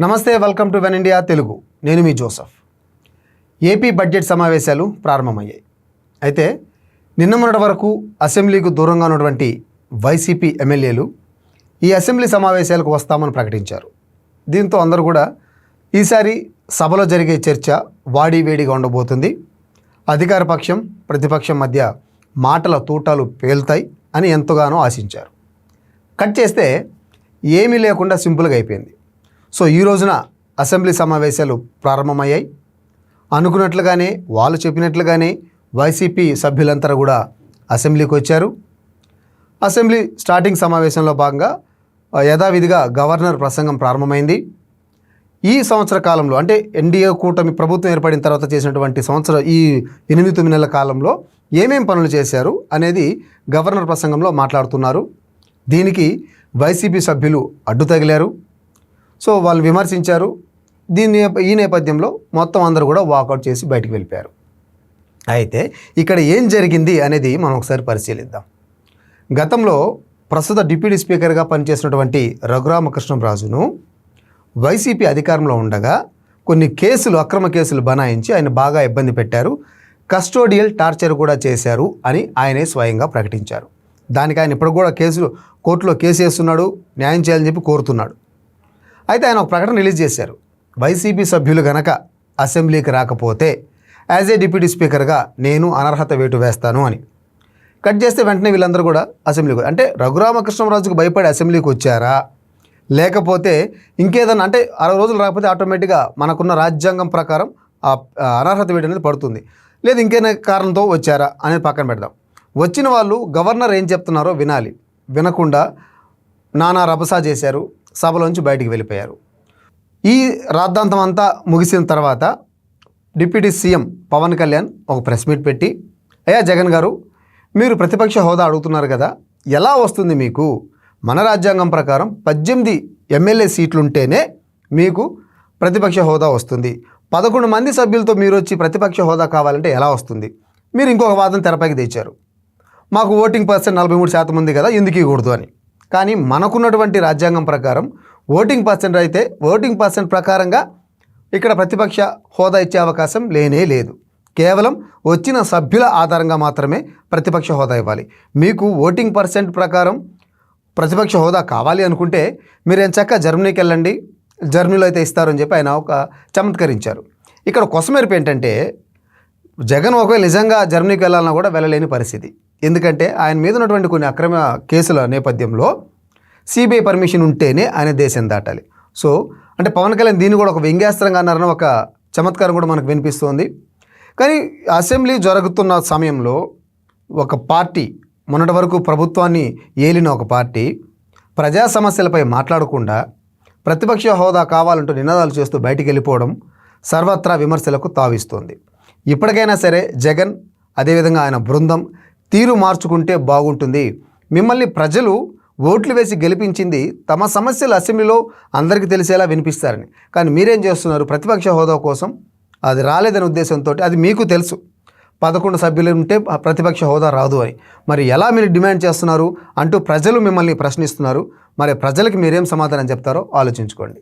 నమస్తే welcome to one India Telugu. నేను మీ జోసఫ్. ఏపీ బడ్జెట్ సమావేశాలు ప్రారంభమయ్యాయి. అయితే నిన్న మొన్నటి వరకు అసెంబ్లీకు దూరంగా ఉన్నటువంటి వైసీపీ ఎమ్మెల్యేలు ఈ అసెంబ్లీ సమావేశాలకు వస్తామని ప్రకటించారు. దీంతో అందరూ కూడా ఈసారి సభలో జరిగే చర్చ వాడి వేడిగా ఉండబోతుంది. అధికార పక్షం ప్రతిపక్షం మధ్య మాటల తూటాలు పేలుతాయి అని ఎంతగానో ఆశించారు. కట్ చేస్తే ఏమీ లేకుండా సింపుల్గా అయిపోయింది. సో ఈ రోజున అసెంబ్లీ సమావేశాలు ప్రారంభమయ్యాయి. అనుకున్నట్లుగానే వాళ్ళు చెప్పినట్లుగానే వైసీపీ సభ్యులంతా కూడా అసెంబ్లీకి వచ్చారు. అసెంబ్లీ స్టార్టింగ్ సమావేశంలో భాగంగా యథావిధిగా గవర్నర్ ప్రసంగం ప్రారంభమైంది. ఈ సంవత్సర కాలంలో అంటే ఎన్డీఏ కూటమి ప్రభుత్వం ఏర్పడిన తర్వాత చేసినటువంటి సంవత్సరం ఈ ఎనిమిది తొమ్మిది నెలల కాలంలో ఏమేం పనులు చేశారు అనేది గవర్నర్ ప్రసంగంలో మాట్లాడుతున్నారు. దీనికి వైసీపీ సభ్యులు అడ్డు తగిలారు సో వాళ్ళు విమర్శించారు. దీని ఈ నేపథ్యంలో మొత్తం అందరూ కూడా వాకౌట్ చేసి బయటికి వెళ్ళిపోయారు. అయితే ఇక్కడ ఏం జరిగింది అనేది మనం ఒకసారి పరిశీలిద్దాం. గతంలో ప్రస్తుత డిప్యూటీ స్పీకర్గా పనిచేసినటువంటి రఘురామకృష్ణరాజును వైసీపీ అధికారంలో ఉండగా కొన్ని కేసులు అక్రమ కేసులు బనాయించి ఆయన బాగా ఇబ్బంది పెట్టారు. కస్టోడియల్ టార్చర్ కూడా చేశారు అని ఆయనే స్వయంగా ప్రకటించారు. దానికి ఆయన ఇప్పుడు కూడా కేసులు కోర్టులో కేసు వేస్తున్నాడు న్యాయం చేయాలని చెప్పి కోరుతున్నాడు. అయితే ఆయన ఒక ప్రకటన రిలీజ్ చేశారు. వైసీపీ సభ్యులు గనక అసెంబ్లీకి రాకపోతే యాజ్ ఏ డిప్యూటీ స్పీకర్గా నేను అనర్హత వేటు వేస్తాను అని. కట్ చేస్తే వెంటనే వీళ్ళందరూ కూడా అసెంబ్లీకి అంటే రఘురామకృష్ణరాజుకు భయపడి అసెంబ్లీకి వచ్చారా? లేకపోతే ఇంకేదన్నా అంటే అరవై రోజులు రాకపోతే ఆటోమేటిక్గా మనకున్న రాజ్యాంగం ప్రకారం ఆ అనర్హత వేటు అనేది పడుతుంది. లేదు ఇంకేనా కారణంతో వచ్చారా అనేది పక్కన పెడదాం. వచ్చిన వాళ్ళు గవర్నర్ ఏం చెప్తున్నారో వినాలి. వినకుండా నానా రభసా చేశారు. సభలోంచి బయటికి వెళ్ళిపోయారు. ఈ రాద్ధాంతం అంతా ముగిసిన తర్వాత డిప్యూటీ సీఎం పవన్ కళ్యాణ్ ఒక ప్రెస్ మీట్ పెట్టి అయ్యా జగన్ గారు మీరు ప్రతిపక్ష హోదా అడుగుతున్నారు కదా ఎలా వస్తుంది మీకు? మన రాజ్యాంగం ప్రకారం పద్దెనిమిది ఎమ్మెల్యే సీట్లుంటేనే మీకు ప్రతిపక్ష హోదా వస్తుంది. పదకొండు మంది సభ్యులతో మీరు వచ్చి ప్రతిపక్ష హోదా కావాలంటే ఎలా వస్తుంది? మీరు ఇంకొక వాదన తెరపైకి తెచ్చారు. మాకు ఓటింగ్ పర్సెంట్ నలభై మూడు శాతం ఉంది కదా ఎందుకు ఇవ్వకూడదు అని. కానీ మనకున్నటువంటి రాజ్యాంగం ప్రకారం ఓటింగ్ పర్సెంట్ అయితే ఓటింగ్ పర్సెంట్ ప్రకారంగా ఇక్కడ ప్రతిపక్ష హోదా ఇచ్చే అవకాశం లేనే లేదు. కేవలం వచ్చిన సభ్యుల ఆధారంగా మాత్రమే ప్రతిపక్ష హోదా ఇవ్వాలి. మీకు ఓటింగ్ పర్సెంట్ ప్రకారం ప్రతిపక్ష హోదా కావాలి అనుకుంటే మీరు ఎంచక్క జర్మనీకి వెళ్ళండి. జర్మనీలో అయితే ఇస్తారని చెప్పి ఆయన ఒక చమత్కరించారు. ఇక్కడ కొసమెరుపు ఏంటంటే జగన్ ఒకవేళ నిజంగా జర్మనీకి వెళ్ళాలన్నా కూడా వెళ్ళలేని పరిస్థితి. ఎందుకంటే ఆయన మీద ఉన్నటువంటి కొన్ని అక్రమ కేసుల నేపథ్యంలో సిబిఐ పర్మిషన్ ఉంటేనే ఆయన దేశం దాటాలి. సో అంటే పవన్ కళ్యాణ్ దీన్ని కూడా ఒక వ్యంగ్యాస్త్రంగా అన్నారని ఒక చమత్కారం కూడా మనకు వినిపిస్తోంది. కానీ అసెంబ్లీ జరుగుతున్న సమయంలో ఒక పార్టీ మొన్నటి వరకు ప్రభుత్వాన్ని ఏలిన ఒక పార్టీ ప్రజా సమస్యలపై మాట్లాడకుండా ప్రతిపక్ష హోదా కావాలంటూ నినాదాలు చేస్తూ బయటికి వెళ్ళిపోవడం సర్వత్రా విమర్శలకు తావిస్తోంది. ఇప్పటికైనా సరే జగన్ అదేవిధంగా ఆయన బృందం తీరు మార్చుకుంటే బాగుంటుంది. మిమ్మల్ని ప్రజలు ఓట్లు వేసి గెలిపించింది తమ సమస్యలు అసెంబ్లీలో అందరికీ తెలిసేలా వినిపిస్తారని. కానీ మీరేం చేస్తున్నారు? ప్రతిపక్ష హోదా కోసం అది రాలేదనే ఉద్దేశంతో అది మీకు తెలుసు. పదకొండు సభ్యులు ఉంటే ప్రతిపక్ష హోదా రాదు అని. మరి ఎలా మీరు డిమాండ్ చేస్తున్నారు? అంటూ ప్రజలు మిమ్మల్ని ప్రశ్నిస్తున్నారు. మరి ప్రజలకు మీరేం సమాధానం చెప్తారో ఆలోచించుకోండి.